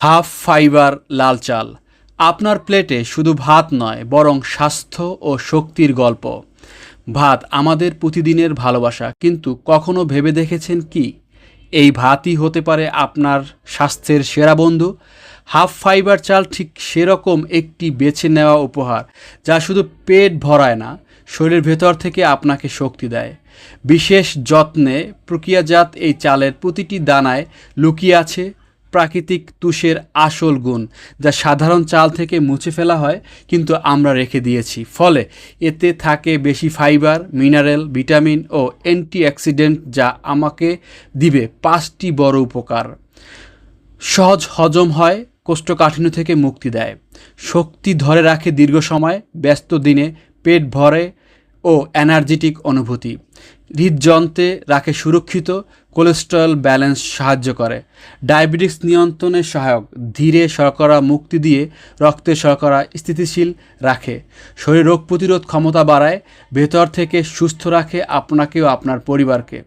Half fibre লাল চাল। আপনার প্লেটে শুধু ভাত নয়, বরং স্বাস্থ্য ও শক্তির গল্প। ভাত আমাদের প্রতিদিনের ভালোবাসা, কিন্তু কখনো ভেবে দেখেছেন কি? এই ভাতই হতে পারে আপনার স্বাস্থ্যের সেরা বন্ধু। হাফ ফাইবার চাল ঠিক সেরকম একটি বেছে নেওয়া উপহার, যা শুধু পেট ভরায় না, শরীরের ভেতর থেকে আপনাকে শক্তি দেয়। বিশেষ যত্নে প্রক্রিয়াজাত এই চালের প্রতিটি দানায় লুকিয়ে আছে প্রাকৃতিক তুষের আসল গুণ, যা সাধারণ চাল থেকে মুছে ফেলা হয়, কিন্তু আমরা রেখে দিয়েছি। ফলে এতে থাকে বেশি ফাইবার, মিনারেল, ভিটামিন ও অ্যান্টিঅক্সিডেন্ট, যা আমাকে দিবে পাঁচটি বড় উপকার। সহজ হজম হয়, কোষ্ঠকাঠিন্য থেকে মুক্তি দেয়। শক্তি ধরে রাখে দীর্ঘ সময়, ব্যস্ত দিনে পেট ভরে ও এনার্জেটিক অনুভূতি। হৃদযন্ত্রে রাখে সুরক্ষিত কোলেস্টেরল ব্যালেন্স সাহায্য করে। ডায়াবেটিস নিয়ন্ত্রণে সহায়ক। ধীরে শর্করা মুক্তি দিয়ে রক্তের শর্করা স্থিতিশীল রাখে। শরীর রোগ প্রতিরোধ ক্ষমতা বাড়ায়। ভেতর থেকে সুস্থ রাখে আপনাকেও আপনার পরিবারকে।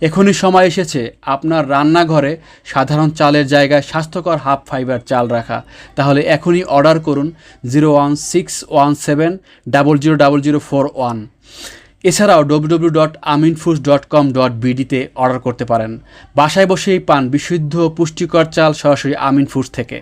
এখনই সময় এসেছে আপনার রান্নাঘরে সাধারণ চালের জায়গায় স্বাস্থ্যকর হাফ ফাইবার চাল রাখা। তাহলে এখনই অর্ডার করুন zero one six one seven double zero double zero four one. এছাড়াও ডব্লিউডব্লিউ ডট আমিনফুস ডট কম ডট বিডিতে অর্ডার করতে পারেন। বাসায় বসেই পান বিশুদ্ধ পুষ্টিকর চাল সরাসরি আমিন ফুডস থেকে।